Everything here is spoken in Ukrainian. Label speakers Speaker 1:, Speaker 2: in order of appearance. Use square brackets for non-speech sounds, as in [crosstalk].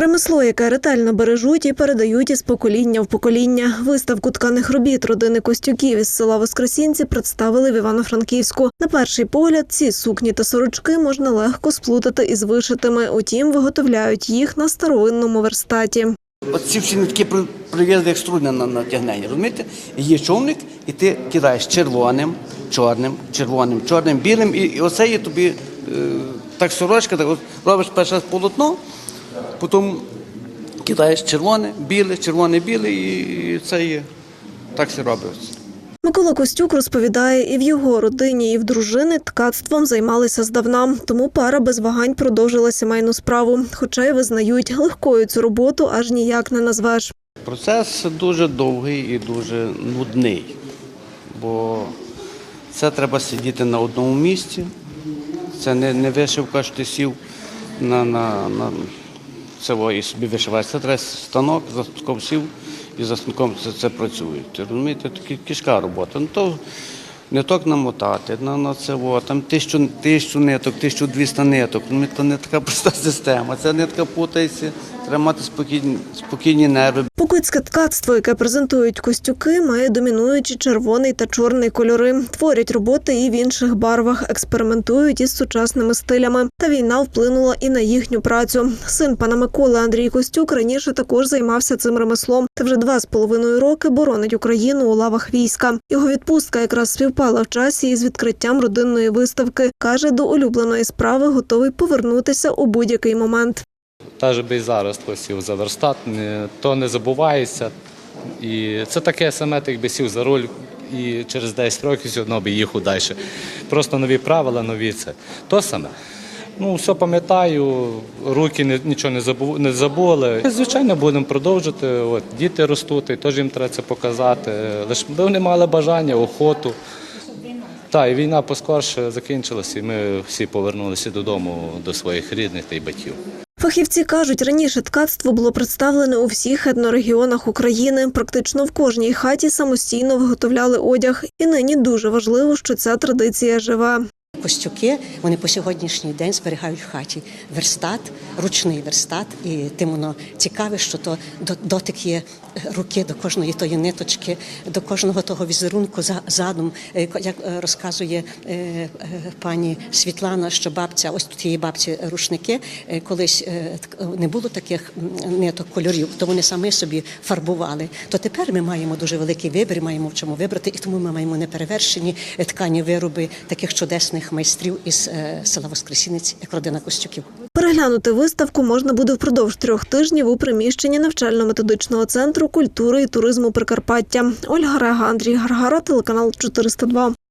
Speaker 1: Ремесло, яке ретельно бережуть і передають із покоління в покоління. Виставку тканих робіт родини Костюків із села Воскресінці представили в Івано-Франківську. На перший погляд, ці сукні та сорочки можна легко сплутати із вишитими. Утім, виготовляють їх на старовинному верстаті.
Speaker 2: От ці всі нитки при- прив'язані як струни на натягнення, розумієте? Є човник, і ти кидаєш червоним, чорним, червоним, чорним, білим, і, оце є тобі е, так сорочка, так робиш раз полотно, потім кидаєш червоне, біле, червоне, біле, і це є так все робиться.
Speaker 1: Микола Костюк розповідає, і в його родині, і в дружини ткацтвом займалися здавна. Тому пара без вагань продовжила сімейну справу. Хоча й визнають, легкою цю роботу аж ніяк не назвеш.
Speaker 2: Процес дуже довгий і дуже нудний, бо це треба сидіти на одному місці. Це не, не вишивка, що ти сів на, на, на цього і собі вишиваєш. Це треба станок, за станком сів і за станком це, це працює. Ти розумієте, кішка робота. Ну, то не тільки намотати, на, на це, о, там тисячу, тисячу ниток, тисячу двісті ниток. Ну, Це не така [laughs] проста система. Ця нитка путається, треба мати спокійні, спокійні нерви.
Speaker 1: Покутське ткацтво, яке презентують костюки, має домінуючі червоний та чорний кольори. Творять роботи і в інших барвах, експериментують із сучасними стилями. Та війна вплинула і на їхню працю. Син пана Миколи Андрій Костюк раніше також займався цим ремеслом. Та вже два з половиною роки боронить Україну у лавах війська. Його відпустка якраз співпала в часі із відкриттям родинної виставки. каже, до улюбленої справи готовий повернутися у будь-який момент.
Speaker 3: Та би і зараз хто сів за то не забувається. І це таке саме, ти якби сів за руль і через 10 років все одно би їхав далі. Просто нові правила, нові це. То саме. Ну, все пам'ятаю, руки нічого не забу- не забули. Звичайно, будемо продовжувати. От, діти ростуть, теж їм треба це показати. Лише би вони мали бажання, охоту. Так, і війна поскорше закінчилася, і ми всі повернулися додому до своїх рідних та й батьків.
Speaker 1: Фахівці кажуть, раніше ткацтво було представлене у всіх етнорегіонах України. Практично в кожній хаті самостійно виготовляли одяг. І нині дуже важливо, що ця традиція жива.
Speaker 4: Костюки вони по сьогоднішній день зберігають в хаті верстат, ручний верстат, і тим воно цікаве, що то до- дотик є руки до кожної тої ниточки, до кожного того візерунку за- задум. Е, Як е, розказує е, пані Світлана, що бабця, ось тут її бабці рушники, колись не було таких ниток кольорів, то вони самі собі фарбували. То тепер ми маємо дуже великий вибір, маємо в чому вибрати, і тому ми маємо неперевершені ткані вироби таких чудесних майстрів із е, села Воскресінець, як родина Костюків.
Speaker 1: Переглянути виставку можна буде впродовж трьох тижнів у приміщенні навчально-методичного центру культури і туризму Прикарпаття. Ольга Рега, Андрій Гаргара, телеканал 402.